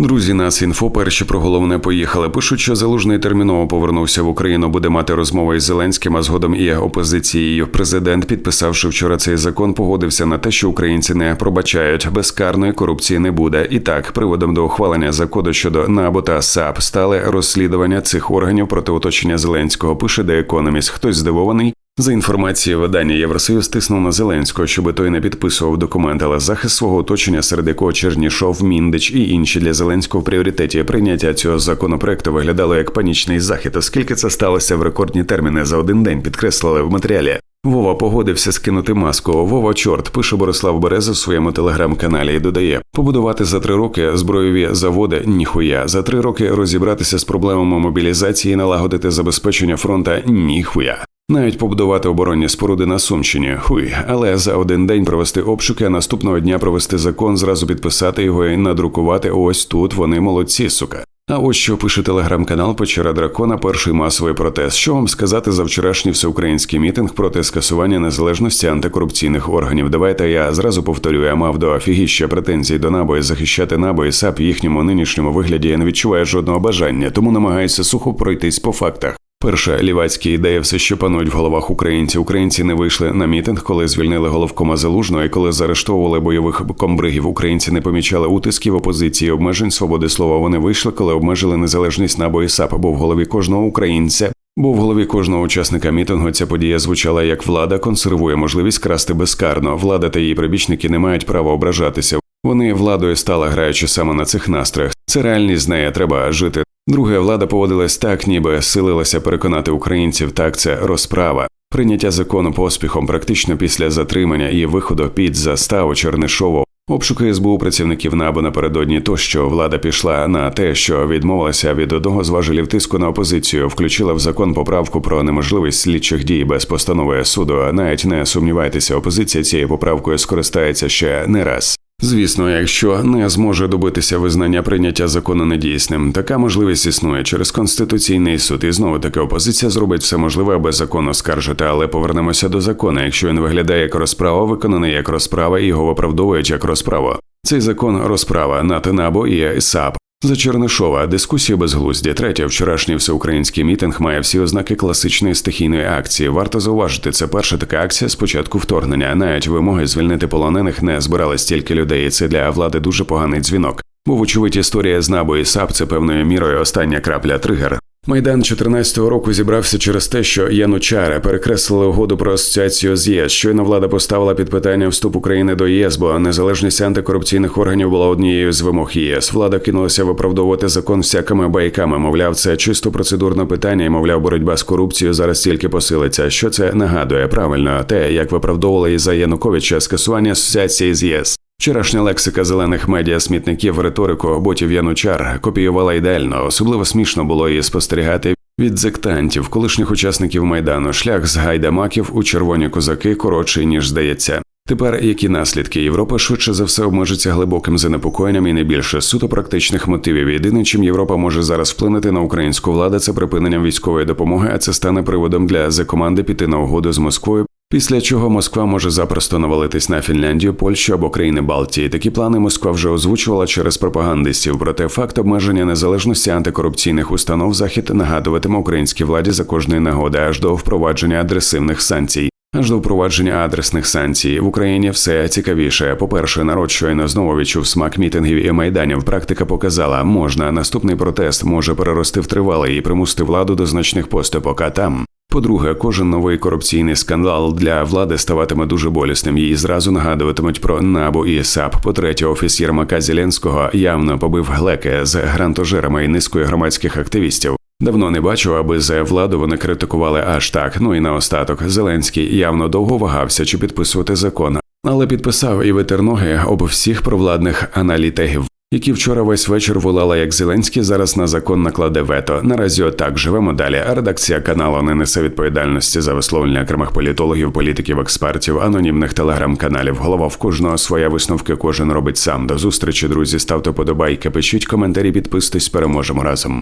Друзі, нас інфо перші про головне поїхали. Пишуть, що залужний терміново повернувся в Україну, буде мати розмову із Зеленським, а згодом і опозицією. Президент, підписавши вчора цей закон, погодився на те, що українці не пробачають. Безкарної корупції не буде. І так, приводом до ухвалення закону щодо НАБУ та САП стали розслідування цих органів проти оточення Зеленського. Пише The Economist. Хтось здивований. За інформацією видання Євросоюз тиснув на Зеленського, щоб той не підписував документ, але захист свого оточення, серед якого Чернішов, Міндич і інші для Зеленського в пріоритеті прийняття цього законопроекту виглядало як панічний захід, оскільки це сталося в рекордні терміни за один день, підкреслили в матеріалі. Вова погодився скинути маску. Вова, чорт, пише Борислав Береза в своєму телеграм-каналі і додає: побудувати за три роки збройові заводи ніхуя. За три роки розібратися з проблемами мобілізації, і налагодити забезпечення фронта ніхуя. Навіть побудувати оборонні споруди на Сумщині, хуй, але за один день провести обшуки, а наступного дня провести закон, зразу підписати його і надрукувати. Ось тут вони молодці, сука. А ось що пише телеграм-канал Печера Дракона. Перший масовий протест. Що вам сказати за вчорашній всеукраїнський мітинг проти скасування незалежності антикорупційних органів? Давайте я зразу повторюю, я мав до офігіща претензій до НАБО і захищати НАБО і САП їхньому нинішньому вигляді. Я не відчуваю жодного бажання, тому намагаюся сухо пройтись по фактах. Перша лівацькі ідеї все ще панують в головах українців. Українці не вийшли на мітинг, коли звільнили головкома залужного і коли заарештовували бойових комбригів. Українці не помічали утисків опозиції, обмежень свободи слова. Вони вийшли, коли обмежили незалежність набої САП, бо в голові кожного українця. Бо в голові кожного учасника мітингу ця подія звучала як влада консервує можливість красти безкарно. Влада та її прибічники не мають права ображатися. Вони владою стали граючи саме на цих настроях. Це реальність з нею треба жити. Друге, влада поводилась так, ніби силилася переконати українців. Так це розправа. Прийняття закону поспіхом практично після затримання і виходу під заставу Чернишову. Обшуки СБУ працівників НАБУ напередодні то, що влада пішла на те, що відмовилася від одного з важелів тиску на опозицію, включила в закон поправку про неможливість слідчих дій без постанови суду. Навіть не сумнівайтеся, опозиція цією поправкою скористається ще не раз. Звісно, якщо не зможе добитися визнання прийняття закону недійсним, така можливість існує через конституційний суд. І знову таки опозиція зробить все можливе, аби закон оскаржити, але повернемося до закону. Якщо він виглядає як розправа, виконаний як розправа і його виправдовують як розправу. Цей закон розправа над НАБО і САП. За Чернишова дискусія безглузді. Третя вчорашній всеукраїнський мітинг має всі ознаки класичної стихійної акції. Варто зауважити, це перша така акція з початку вторгнення. Навіть вимоги звільнити полонених не збирали стільки людей. і Це для влади дуже поганий дзвінок. Бо, вочевидь, історія з НАБУ і САП це певною мірою остання крапля тригер. Майдан 14-го року зібрався через те, що Янучари перекреслили угоду про асоціацію з ЄС. Щойно влада поставила під питання вступ України до ЄС, бо незалежність антикорупційних органів була однією з вимог ЄС. Влада кинулася виправдовувати закон всякими байками. Мовляв, це чисто процедурне питання, і мовляв, боротьба з корупцією зараз тільки посилиться. Що це нагадує правильно те, як виправдовували і за Януковича скасування асоціації з ЄС. Вчорашня лексика зелених медіа смітників риторику ботів Янучар копіювала ідеально. Особливо смішно було її спостерігати від зектантів, колишніх учасників майдану. Шлях з гайдамаків у червоні козаки коротший ніж здається. Тепер які наслідки Європа швидше за все обмежиться глибоким занепокоєнням і не більше суто практичних мотивів. Єдине, чим Європа може зараз вплинути на українську владу, це припиненням військової допомоги, а це стане приводом для зе команди піти на угоду з Москвою Після чого Москва може запросто навалитись на Фінляндію, Польщу або країни Балтії. Такі плани Москва вже озвучувала через пропагандистів. Проте факт обмеження незалежності антикорупційних установ захід нагадуватиме українській владі за кожної нагоди аж до впровадження адресивних санкцій. Аж до впровадження адресних санкцій в Україні все цікавіше. По перше, народ щойно знову відчув смак мітингів і майданів. Практика показала, можна наступний протест може перерости в тривалий і примусити владу до значних поступок. А там по-друге, кожен новий корупційний скандал для влади ставатиме дуже болісним. Їй зразу нагадуватимуть про набу і САП. По третє, офіс Єрмака Зеленського явно побив глеки з грантожерами і низкою громадських активістів. Давно не бачив, аби за владу вони критикували аж так. Ну і наостаток Зеленський явно довго вагався чи підписувати закон, але підписав і витер ноги об всіх провладних аналітиків які вчора весь вечір волала як Зеленський, зараз на закон накладе вето. Наразі отак живемо далі. Редакція каналу не несе відповідальності за висловлення окремих політологів, політиків, експертів, анонімних телеграм-каналів. Голова в кожного своя висновки кожен робить сам. До зустрічі, друзі. Ставте подобайки, пишіть коментарі, підписуйтесь, переможемо разом.